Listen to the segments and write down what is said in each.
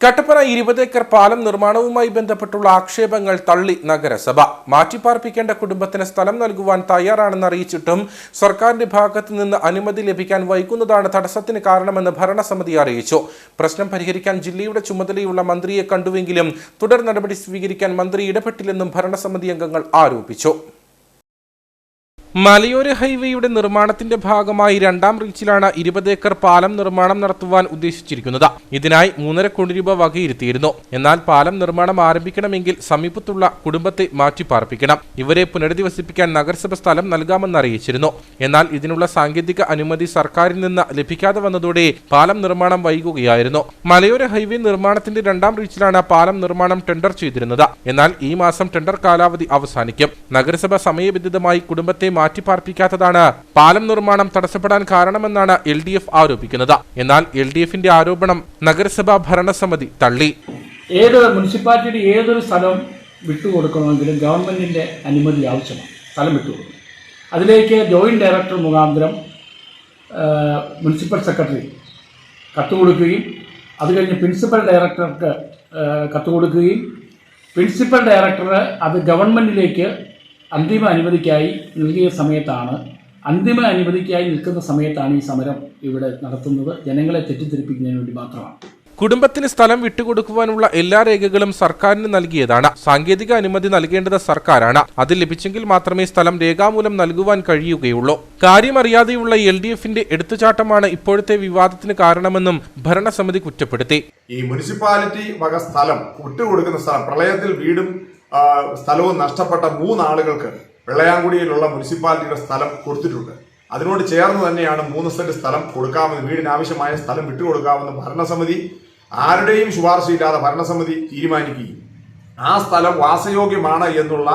കട്ടപ്പന ഇരുപത് ഏക്കർ പാലം നിർമ്മാണവുമായി ബന്ധപ്പെട്ടുള്ള ആക്ഷേപങ്ങൾ തള്ളി നഗരസഭ. മാറ്റിപ്പാർപ്പിക്കേണ്ട കുടുംബത്തിന് സ്ഥലം നൽകുവാൻ തയ്യാറാണെന്ന് അറിയിച്ചിട്ടും സർക്കാരിന്റെ ഭാഗത്തു നിന്ന് അനുമതി ലഭിക്കാൻ വൈകുന്നതാണ് തടസ്സത്തിന് കാരണമെന്ന് ഭരണസമിതി അറിയിച്ചു. പ്രശ്നം പരിഹരിക്കാൻ ജില്ലയുടെ ചുമതലയുള്ള മന്ത്രിയെ കണ്ടുവെങ്കിലും തുടർ നടപടി സ്വീകരിക്കാൻ മന്ത്രി ഇടപെട്ടില്ലെന്നും ഭരണസമിതി അംഗങ്ങൾ ആരോപിച്ചു. മലയോര ഹൈവേയുടെ നിർമ്മാണത്തിന്റെ ഭാഗമായി രണ്ടാം റീച്ചിലാണ് ഇരുപത് ഏക്കർ പാലം നിർമ്മാണം നടത്തുവാൻ ഉദ്ദേശിച്ചിരിക്കുന്നത്. ഇതിനായി മൂന്നര കോടി രൂപ വകയിരുത്തിയിരുന്നു. എന്നാൽ പാലം നിർമ്മാണം ആരംഭിക്കണമെങ്കിൽ സമീപത്തുള്ള കുടുംബത്തെ മാറ്റിപ്പാർപ്പിക്കണം. ഇവരെ പുനരധിവസിപ്പിക്കാൻ നഗരസഭ സ്ഥലം നൽകാമെന്ന് അറിയിച്ചിരുന്നു. എന്നാൽ ഇതിനുള്ള സാങ്കേതിക അനുമതി സർക്കാരിൽ നിന്ന് ലഭിക്കാതെ വന്നതോടെ പാലം നിർമ്മാണം വൈകുകയായിരുന്നു. മലയോര ഹൈവേ നിർമ്മാണത്തിന്റെ രണ്ടാം റീച്ചിലാണ് പാലം നിർമ്മാണം ടെൻഡർ ചെയ്തിരുന്നത്. എന്നാൽ ഈ മാസം ടെൻഡർ കാലാവധി അവസാനിക്കും. നഗരസഭ സമയബന്ധിതമായി കുടുംബത്തെ മാറ്റിപ്പാർപ്പിക്കാത്തതാണ്. പാലം നിർമ്മാണം തടസ്സപ്പെടാൻ കാരണമെന്നാണ് എൽ ഡി എഫ് ആരോപിക്കുന്നത്. എന്നാൽ എൽ ഡി എഫിന്റെ ആരോപണം നഗരസഭാ ഭരണസമിതി തള്ളി. ഏത് മുനിസിപ്പാലിറ്റിയുടെ ഏതൊരു സ്ഥലം വിട്ടുകൊടുക്കണമെങ്കിലും ഗവൺമെന്റിന്റെ അനുമതി ആവശ്യമാണ്. സ്ഥലം വിട്ടുകൊടുക്കും. അതിലേക്ക് ജോയിന്റ് ഡയറക്ടർ മുഖാന്തരം മുനിസിപ്പൽ സെക്രട്ടറി കത്ത് കൊടുക്കുകയും അത് കഴിഞ്ഞ് പ്രിൻസിപ്പൽ ഡയറക്ടർക്ക് കത്ത് കൊടുക്കുകയും പ്രിൻസിപ്പൽ ഡയറക്ടർ അത് ഗവൺമെന്റിലേക്ക് അന്തിമ അനുമതിക്കായി നൽകിയ സമയത്താണ് അന്തിമ അനുമതിക്കായി നിൽക്കുന്ന സമയത്താണ് ഈ സമരം ഇവിടെ നടത്തുന്നത്. ജനങ്ങളെ തെറ്റിദ്ധരിപ്പിക്കുന്നതിന് വേണ്ടി മാത്രമാണ്. കുടുംബത്തിന് സ്ഥലം വിട്ടുകൊടുക്കുവാനുള്ള എല്ലാ രേഖകളും സർക്കാരിന് നൽകിയതാണ്. സാങ്കേതിക അനുമതി നൽകേണ്ടത് സർക്കാരാണ്. അത് ലഭിച്ചെങ്കിൽ മാത്രമേ സ്ഥലം രേഖാമൂലം നൽകുവാൻ കഴിയുകയുള്ളൂ. കാര്യമറിയാതെയുള്ള എൽ ഡി എഫിന്റെ എടുത്തുചാട്ടമാണ് ഇപ്പോഴത്തെ വിവാദത്തിന് കാരണമെന്നും ഭരണസമിതി കുറ്റപ്പെടുത്തി. ഈ മുനിസിപ്പാലിറ്റി വക സ്ഥലം വിട്ടുകൊടുക്കുന്ന സ്ഥലം പ്രളയത്തിൽ വീടും സ്ഥലവും നഷ്ടപ്പെട്ട മൂന്നാളുകൾക്ക് വെള്ളയാങ്കുടിയിലുള്ള മുനിസിപ്പാലിറ്റിയുടെ സ്ഥലം കൊടുത്തിട്ടുണ്ട്. അതിനോട് ചേർന്ന് തന്നെയാണ് മൂന്ന് സെന്റ് സ്ഥലം കൊടുക്കാമെന്ന് വീടിന് ആവശ്യമായ സ്ഥലം വിട്ടുകൊടുക്കാമെന്ന് ഭരണസമിതി ആരുടെയും ശുപാർശയില്ലാതെ ഭരണസമിതി തീരുമാനിക്കുകയും. ആ സ്ഥലം വാസയോഗ്യമാണ് എന്നുള്ള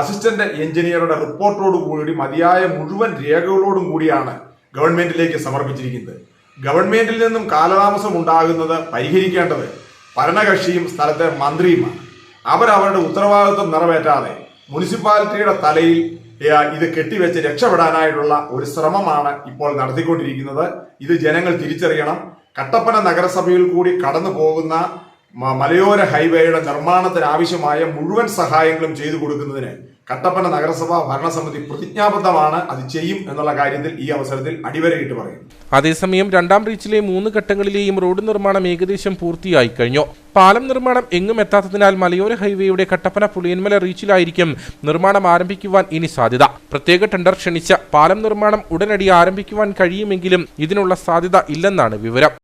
അസിസ്റ്റന്റ് എഞ്ചിനീയറുടെ റിപ്പോർട്ടോടു കൂടി മതിയായ മുഴുവൻ രേഖകളോടും കൂടിയാണ് ഗവൺമെന്റിലേക്ക് സമർപ്പിച്ചിരിക്കുന്നത്. ഗവൺമെന്റിൽ നിന്നും കാലതാമസം ഉണ്ടാകുന്നത് പരിഹരിക്കേണ്ടത് ഭരണകക്ഷിയും സ്ഥലത്തെ മന്ത്രിയുമാണ്. അവരവരുടെ ഉത്തരവാദിത്വം നിറവേറ്റാതെ മുനിസിപ്പാലിറ്റിയുടെ തലയിൽ ഇത് കെട്ടിവെച്ച് രക്ഷപ്പെടാനായിട്ടുള്ള ഒരു ശ്രമമാണ് ഇപ്പോൾ നടത്തിക്കൊണ്ടിരിക്കുന്നത്. ഇത് ജനങ്ങൾ തിരിച്ചറിയണം. കട്ടപ്പന നഗരസഭയിൽ കൂടി കടന്നു പോകുന്ന മലയോര ഹൈവേയുടെ നിർമ്മാണത്തിന് ആവശ്യമായ മുഴുവൻ സഹായങ്ങളും ചെയ്തു കൊടുക്കുന്നതിന് കട്ടപ്പന നഗരസഭ ഭരണസമിതി പ്രതിജ്ഞാബദ്ധമാണ്. അത് ചെയ്യും എന്നുള്ള കാര്യത്തിൽ ഈ അവസരത്തിൽ അടിവരയിട്ട് പറയും അതേസമയം രണ്ടാം റീച്ചിലെ മൂന്ന് ഘട്ടങ്ങളിലെയും റോഡ് നിർമ്മാണം ഏകദേശം പൂർത്തിയായി കഴിഞ്ഞു. പാലം നിർമ്മാണം എങ്ങും എത്താത്തതിനാൽ മലയോര ഹൈവേയുടെ കട്ടപ്പന പുളിയന്മല റീച്ചിലായിരിക്കും നിർമ്മാണം ആരംഭിക്കുവാൻ ഇനി സാധ്യത. പ്രത്യേക ടെണ്ടർ ക്ഷണിച്ച പാലം നിർമ്മാണം ഉടനടി ആരംഭിക്കുവാൻ കഴിയുമെങ്കിലും ഇതിനുള്ള സാധ്യത ഇല്ലെന്നാണ് വിവരം.